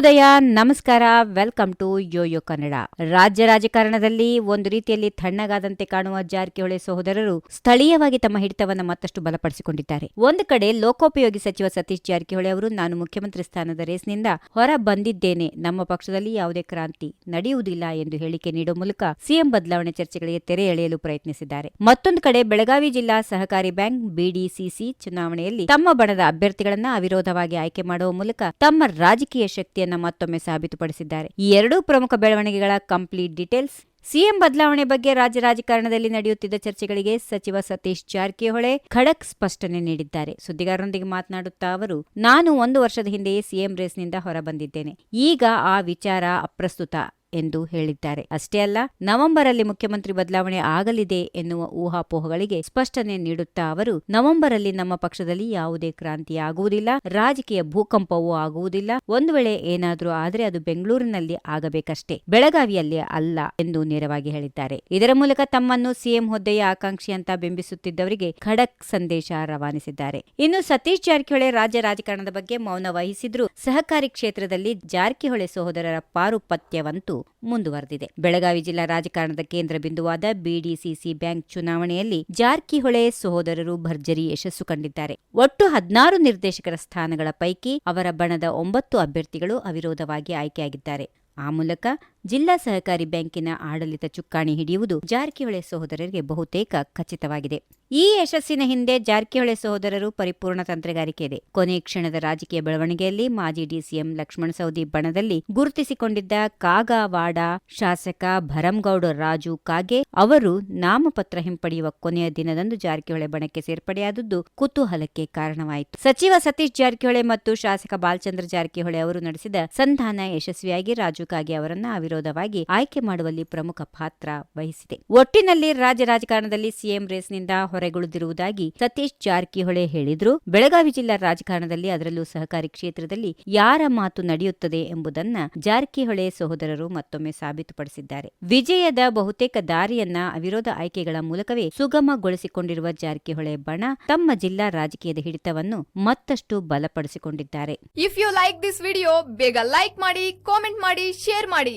ಉದಯ ನಮಸ್ಕಾರ. Welcome to Yoyo Kannada ರಾಜ್ಯ ರಾಜಕಾರಣದಲ್ಲಿ ಒಂದು ರೀತಿಯಲ್ಲಿ ತಣ್ಣಗಾದಂತೆ ಕಾಣುವ ಜಾರಕಿಹೊಳಿ ಸಹೋದರರು ಸ್ಥಳೀಯವಾಗಿ ತಮ್ಮ ಹಿಡಿತವನ್ನು ಮತ್ತಷ್ಟು ಬಲಪಡಿಸಿಕೊಂಡಿದ್ದಾರೆ. ಒಂದು ಕಡೆ ಲೋಕೋಪಯೋಗಿ ಸಚಿವ ಸತೀಶ್ ಜಾರಕಿಹೊಳಿ ಅವರು, ನಾನು ಮುಖ್ಯಮಂತ್ರಿ ಸ್ಥಾನದ ರೇಸ್ನಿಂದ ಹೊರ ಬಂದಿದ್ದೇನೆ. ನಮ್ಮ ಪಕ್ಷದಲ್ಲಿ ಯಾವುದೇ ಕ್ರಾಂತಿ ನಡೆಯುವುದಿಲ್ಲ ಎಂದು ಹೇಳಿಕೆ ನೀಡುವ ಮೂಲಕ ಸಿಎಂ ಬದಲಾವಣೆ ಚರ್ಚೆಗಳಿಗೆ ತೆರೆ ಎಳೆಯಲು ಪ್ರಯತ್ನಿಸಿದ್ದಾರೆ. ಮತ್ತೊಂದು ಕಡೆ ಬೆಳಗಾವಿ ಜಿಲ್ಲಾ ಸಹಕಾರಿ ಬ್ಯಾಂಕ್ ಬಿಡಿಸಿಸಿ ಚುನಾವಣೆಯಲ್ಲಿ ತಮ್ಮ ಬಣದ ಅಭ್ಯರ್ಥಿಗಳನ್ನ ಅವಿರೋಧವಾಗಿ ಆಯ್ಕೆ ಮಾಡುವ ಮೂಲಕ ತಮ್ಮ ರಾಜಕೀಯ ಶಕ್ತಿಯನ್ನ ಮತ್ತೊಮ್ಮೆ ಸಾಬೀತುಪಡಿಸಿದ್ದಾರೆ. ಈ ಎರಡೂ ಪ್ರಮುಖ ಬೆಳವಣಿಗೆಗಳ ಕಂಪ್ಲೀಟ್ ಡೀಟೇಲ್ಸ್. ಸಿಎಂ ಬದಲಾವಣೆ ಬಗ್ಗೆ ರಾಜ್ಯ ರಾಜಕಾರಣದಲ್ಲಿ ನಡೆಯುತ್ತಿದ್ದ ಚರ್ಚೆಗಳಿಗೆ ಸಚಿವ ಸತೀಶ್ ಜಾರಕಿಹೊಳಿ ಖಡಕ್ ಸ್ಪಷ್ಟನೆ ನೀಡಿದ್ದಾರೆ. ಸುದ್ದಿಗಾರರೊಂದಿಗೆ ಮಾತನಾಡುತ್ತಾ ಅವರು, ನಾನು ಒಂದು ವರ್ಷದ ಹಿಂದೆಯೇ ಸಿಎಂ ರೇಸ್ನಿಂದ ಹೊರಬಂದಿದ್ದೇನೆ. ಈಗ ಆ ವಿಚಾರ ಅಪ್ರಸ್ತುತ. ಎಂದು ಹೇಳಿದ್ದಾರೆ. ಅಷ್ಟೇ ಅಲ್ಲ ನವೆಂಬರ್ ಅಲ್ಲಿ ಮುಖ್ಯಮಂತ್ರಿ ಬದಲಾವಣೆ ಆಗಲಿದೆ ಎನ್ನುವ ಊಹಾಪೋಹಗಳಿಗೆ ಸ್ಪಷ್ಟನೆ ನೀಡುತ್ತಾ ಅವರು ನವೆಂಬರ್ ಅಲ್ಲಿ ನಮ್ಮ ಪಕ್ಷದಲ್ಲಿ ಯಾವುದೇ ಕ್ರಾಂತಿ ಆಗುವುದಿಲ್ಲ, ರಾಜಕೀಯ ಭೂಕಂಪವೂ ಆಗುವುದಿಲ್ಲ. ಒಂದು ವೇಳೆ ಏನಾದರೂ ಆದರೆ ಅದು ಬೆಂಗಳೂರಿನಲ್ಲಿ ಆಗಬೇಕಷ್ಟೇ, ಬೆಳಗಾವಿಯಲ್ಲಿ ಅಲ್ಲ ಎಂದು ನೇರವಾಗಿ ಹೇಳಿದ್ದಾರೆ. ಇದರ ಮೂಲಕ ತಮ್ಮನ್ನು ಸಿಎಂ ಹುದ್ದೆಯ ಆಕಾಂಕ್ಷಿ ಅಂತ ಬಿಂಬಿಸುತ್ತಿದ್ದವರಿಗೆ ಖಡಕ್ ಸಂದೇಶ ರವಾನಿಸಿದ್ದಾರೆ. ಇನ್ನು ಸತೀಶ್ ಜಾರಕಿಹೊಳಿ ರಾಜ್ಯ ರಾಜಕಾರಣದ ಬಗ್ಗೆ ಮೌನ ವಹಿಸಿದ್ರೂ. ಸಹಕಾರಿ ಕ್ಷೇತ್ರದಲ್ಲಿ ಜಾರಕಿಹೊಳಿ ಸಹೋದರರ ಪಾರುಪತ್ಯವಂತೂ ಮುಂದುವರೆದಿದೆ. ಬೆಳಗಾವಿ ಜಿಲ್ಲಾ ರಾಜಕಾರಣದ ಕೇಂದ್ರ ಬಿಂದುವಾದ ಬಿಡಿಸಿಸಿ ಬ್ಯಾಂಕ್ ಚುನಾವಣೆಯಲ್ಲಿ ಜಾರಕಿಹೊಳೆ ಸಹೋದರರು ಭರ್ಜರಿ ಯಶಸ್ಸು ಕಂಡಿದ್ದಾರೆ. ಒಟ್ಟು ಹದಿನಾರು ನಿರ್ದೇಶಕರ ಸ್ಥಾನಗಳ ಪೈಕಿ ಅವರ ಬಣದ ಒಂಬತ್ತು ಅಭ್ಯರ್ಥಿಗಳು ಅವಿರೋಧವಾಗಿ ಆಯ್ಕೆಯಾಗಿದ್ದಾರೆ. ಆ ಮೂಲಕ ಜಿಲ್ಲಾ ಸಹಕಾರಿ ಬ್ಯಾಂಕಿನ ಆಡಳಿತ ಚುಕ್ಕಾಣಿ ಹಿಡಿಯುವುದು ಜಾರಕಿಹೊಳೆ ಸಹೋದರರಿಗೆ ಬಹುತೇಕ ಖಚಿತವಾಗಿದೆ. ಈ ಯಶಸ್ಸಿನ ಹಿಂದೆ ಜಾರಕಿಹೊಳೆ ಸಹೋದರರು ಪರಿಪೂರ್ಣ ತಂತ್ರಗಾರಿಕೆ ಇದೆ. ಕೊನೆ ಕ್ಷಣದ ರಾಜಕೀಯ ಬೆಳವಣಿಗೆಯಲ್ಲಿ ಮಾಜಿ ಡಿಸಿಎಂ ಲಕ್ಷ್ಮಣ ಸವದಿ ಬಣದಲ್ಲಿ ಗುರುತಿಸಿಕೊಂಡಿದ್ದ ಕಾಗವಾಡ ಶಾಸಕ ಭರಂಗೌಡ ರಾಜು ಕಾಗೆ ಅವರು ನಾಮಪತ್ರ ಹಿಂಪಡೆಯುವ ಕೊನೆಯ ದಿನದಂದು ಜಾರಕಿಹೊಳೆ ಬಣಕ್ಕೆ ಸೇರ್ಪಡೆಯಾದದ್ದು ಕುತೂಹಲಕ್ಕೆ ಕಾರಣವಾಯಿತು. ಸಚಿವ ಸತೀಶ್ ಜಾರಕಿಹೊಳೆ ಮತ್ತು ಶಾಸಕ ಬಾಲಚಂದ್ರ ಜಾರಕಿಹೊಳೆ ಅವರು ನಡೆಸಿದ ಸಂಧಾನ ಯಶಸ್ವಿಯಾಗಿ ರಾಜು ಕಾಗೆ ಅವರನ್ನ ಅವಿರೋಧವಾಗಿ ಆಯ್ಕೆ ಮಾಡುವಲ್ಲಿ ಪ್ರಮುಖ ಪಾತ್ರ ವಹಿಸಿದೆ. ಒಟ್ಟಿನಲ್ಲಿ ರಾಜ್ಯ ರಾಜಕಾರಣದಲ್ಲಿ ಸಿಎಂ ರೇಸ್ನಿಂದ ಹೊರಗುಳಿದಿರುವುದಾಗಿ ಸತೀಶ್ ಜಾರಕಿಹೊಳಿ ಹೇಳಿದ್ರು. ಬೆಳಗಾವಿ ಜಿಲ್ಲಾ ರಾಜಕಾರಣದಲ್ಲಿ ಅದರಲ್ಲೂ ಸಹಕಾರಿ ಕ್ಷೇತ್ರದಲ್ಲಿ ಯಾರ ಮಾತು ನಡೆಯುತ್ತದೆ ಎಂಬುದನ್ನ ಜಾರಕಿಹೊಳೆ ಸಹೋದರರು ಮತ್ತೊಮ್ಮೆ ಸಾಬೀತುಪಡಿಸಿದ್ದಾರೆ. ವಿಜಯದ ಬಹುತೇಕ ದಾರಿಯನ್ನ ಅವಿರೋಧ ಆಯ್ಕೆಗಳ ಮೂಲಕವೇ ಸುಗಮಗೊಳಿಸಿಕೊಂಡಿರುವ ಜಾರಕಿಹೊಳೆ ಬಣ ತಮ್ಮ ಜಿಲ್ಲಾ ರಾಜಕೀಯದ ಹಿಡಿತವನ್ನು ಮತ್ತಷ್ಟು ಬಲಪಡಿಸಿಕೊಂಡಿದ್ದಾರೆ. If you like this video ಬೇಗ ಲೈಕ್ ಮಾಡಿ ಕಾಮೆಂಟ್ ಮಾಡಿ ಶೇರ್ ಮಾಡಿ.